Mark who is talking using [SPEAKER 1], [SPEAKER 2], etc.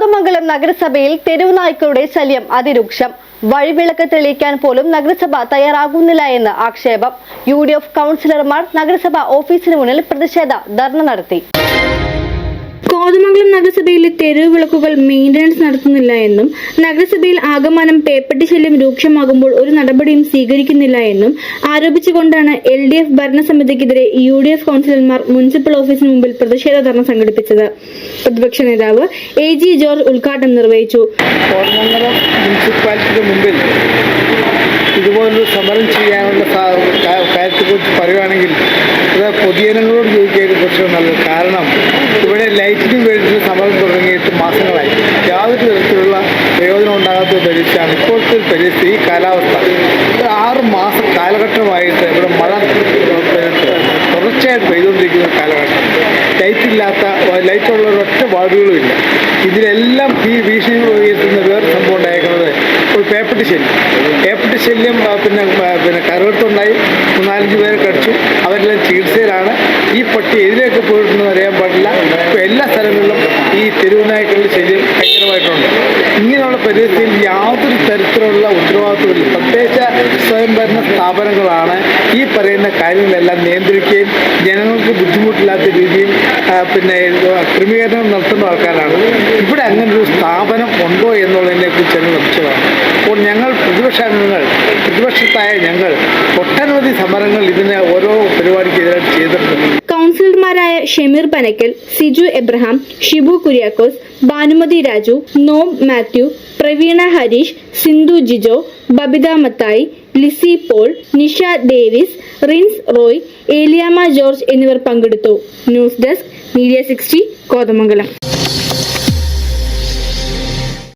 [SPEAKER 1] കോതമംഗലം നഗരസഭയിൽ തെരുവുനായ്ക്കളുടെ ശല്യം അതിരൂക്ഷം. വഴിവിളക്ക് തെളിയിക്കാൻ പോലും നഗരസഭ തയ്യാറാകുന്നില്ല എന്ന് ആക്ഷേപം. യു ഡി എഫ് കൗൺസിലർമാർ നഗരസഭ ഓഫീസിന് മുന്നിൽ പ്രതിഷേധ ധർണ നടത്തി.
[SPEAKER 2] കോതമംഗലം നഗരസഭയിലെ തെരുവ് വിളക്കുകൾ മെയിന്റനൻസ് നടത്തുന്നില്ല എന്നും നഗരസഭയിൽ ആഗമനം പേപ്പട്ടി ശല്യം രൂക്ഷമാകുമ്പോൾ ഒരു നടപടിയും സ്വീകരിക്കുന്നില്ല എന്നും ആരോപിച്ചുകൊണ്ടാണ് എൽ ഡി എഫ് ഭരണസമിതിക്കെതിരെ യു ഡി എഫ് കൗൺസിലർമാർ മുനിസിപ്പൽ ഓഫീസിന് മുമ്പിൽ പ്രതിഷേധ ധർണ സംഘടിപ്പിച്ചത്. പ്രതിപക്ഷ നേതാവ് എ ജി ജോർജ് ഉദ്ഘാടനം നിർവഹിച്ചു.
[SPEAKER 3] കോതമംഗലം മുനിസിപ്പാലിറ്റിയുടെ മുമ്പിൽ ഇതുപോലൊരു സമരം ചെയ്യാനുള്ള കാര്യത്തെക്കുറിച്ച് പറയുകയാണെങ്കിൽ പൊതുജനങ്ങളോട് ചോദിക്കുക കുറച്ച് നല്ലത്. കാരണം ഇവിടെ ലൈറ്റിന് ഒരു പരിസ്ഥിതി ഈ കാലാവസ്ഥ. ആറ് മാസം കാലഘട്ടമായിട്ട് ഇവിടെ മഴ തുടർച്ചയായിട്ട് പെയ്തുകൊണ്ടിരിക്കുന്ന ഒരു കാലഘട്ടം. ലൈറ്റ് ഇല്ലാത്ത ലൈറ്റുള്ള ഒരൊറ്റ വാർഡുകളും ഇല്ല. ഇതിലെല്ലാം ഈ ഭീഷണികൾ ഉയർത്തുന്ന വേറെ സംഭവം ഉണ്ടായിരിക്കുന്നത് ഒരു പേപ്പട്ടി ശല്യം. പേപ്പട്ടി ശല്യം പിന്നെ പിന്നെ കറുകത്തുണ്ടായി മൂന്നാലഞ്ച് പേരെ കടിച്ചു. അവരെല്ലാം ചികിത്സയിലാണ്. ഈ പട്ടി എതിരെയൊക്കെ പോയിട്ടുണ്ടെന്ന് സ്വയംഭരണ സ്ഥാപനങ്ങളാണ് ഈ പറയുന്ന കാര്യങ്ങളെല്ലാം നിയന്ത്രിക്കുകയും ജനങ്ങൾക്ക് ബുദ്ധിമുട്ടില്ലാത്ത രീതിയിൽ പിന്നെ ക്രമീകരണം നടത്തുന്ന ആൾക്കാരാണ്. ഇവിടെ അങ്ങനെ ഒരു സ്ഥാപനം ഉണ്ടോ എന്നുള്ളതിനെ കുറിച്ച് ഞങ്ങൾ ലഭിച്ചതാണ് അപ്പോൾ ഞങ്ങൾ പ്രതിപക്ഷ അംഗങ്ങൾ പ്രതിപക്ഷത്തായ ഞങ്ങൾ ഒട്ടനവധി സമരങ്ങൾ ഇതിനെ ഓരോ പരിപാടിക്കെതിരായിട്ട് ചെയ്തിട്ടുണ്ട്.
[SPEAKER 2] കൗൺസിലർമാരായ ഷമീർ പനക്കൽ സിജു എബ്രഹാം ഷിബു കുര്യാക്കോസ് ഭാനുമതി രാജു നോം മാത്യു പ്രവീണ ഹരീഷ് സിന്ധു ജിജോ ബബിത മത്തായി ലിസി പോൾ നിഷ ഡേവിസ് റിൻസ് റോയ് ഏലിയാമ ജോർജ് എന്നിവർ പങ്കെടുത്തു. News desk media sixty Kothamangalam.